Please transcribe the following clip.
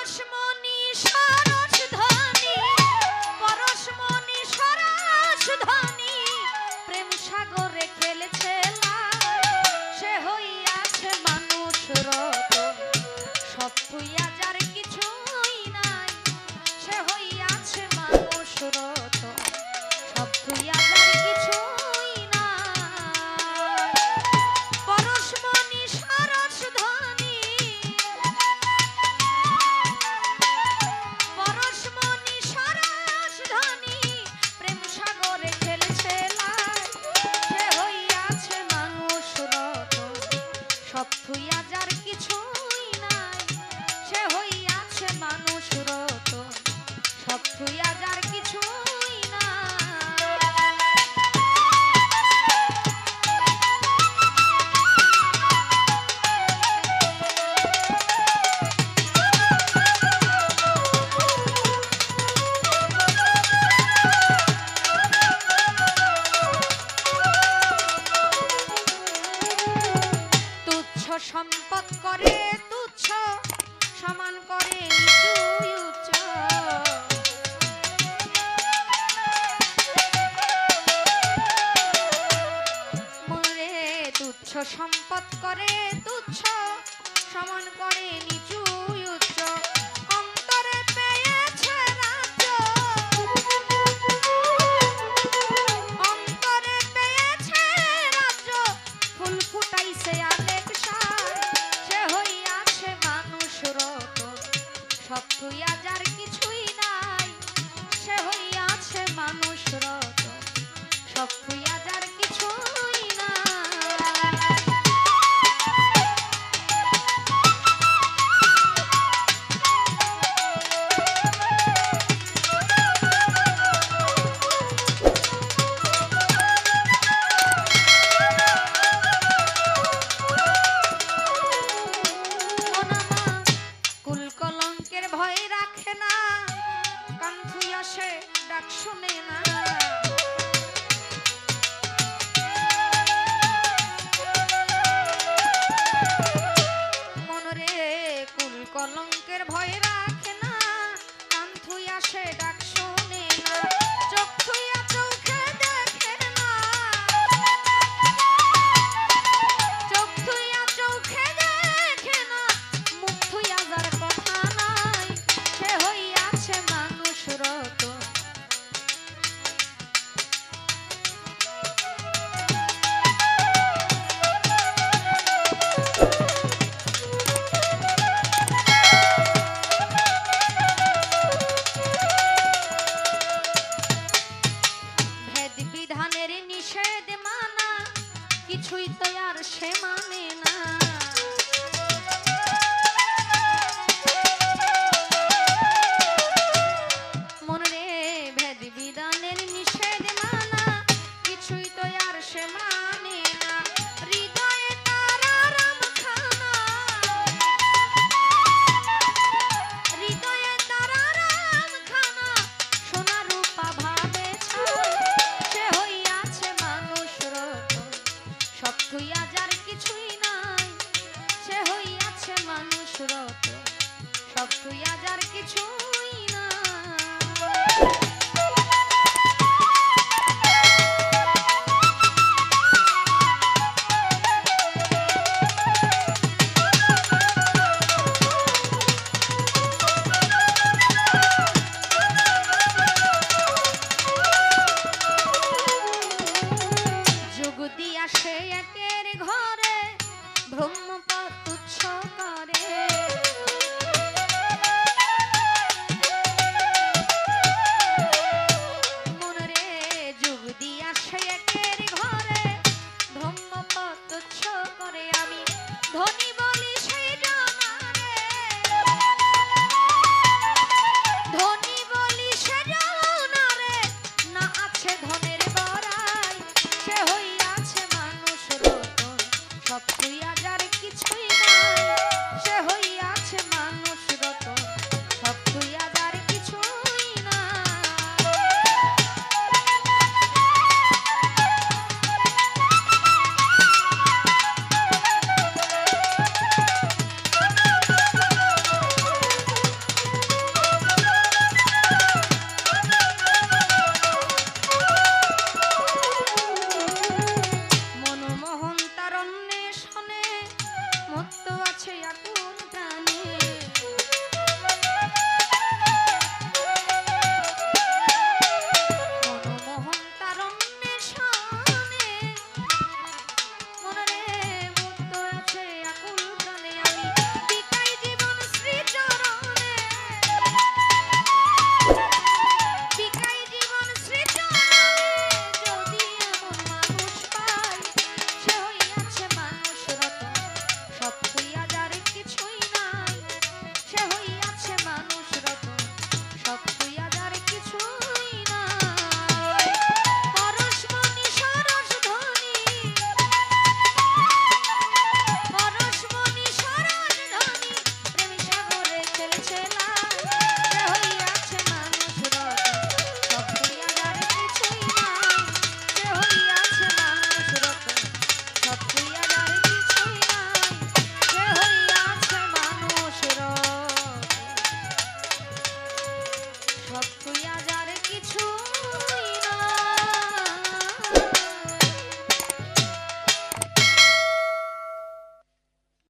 próximo. সম্পদ করে তুচ্ছ সমান করে উচ্চ। তুচ্ছ সম্পদ করে তুচ্ছ সমান করে নিচু ধনী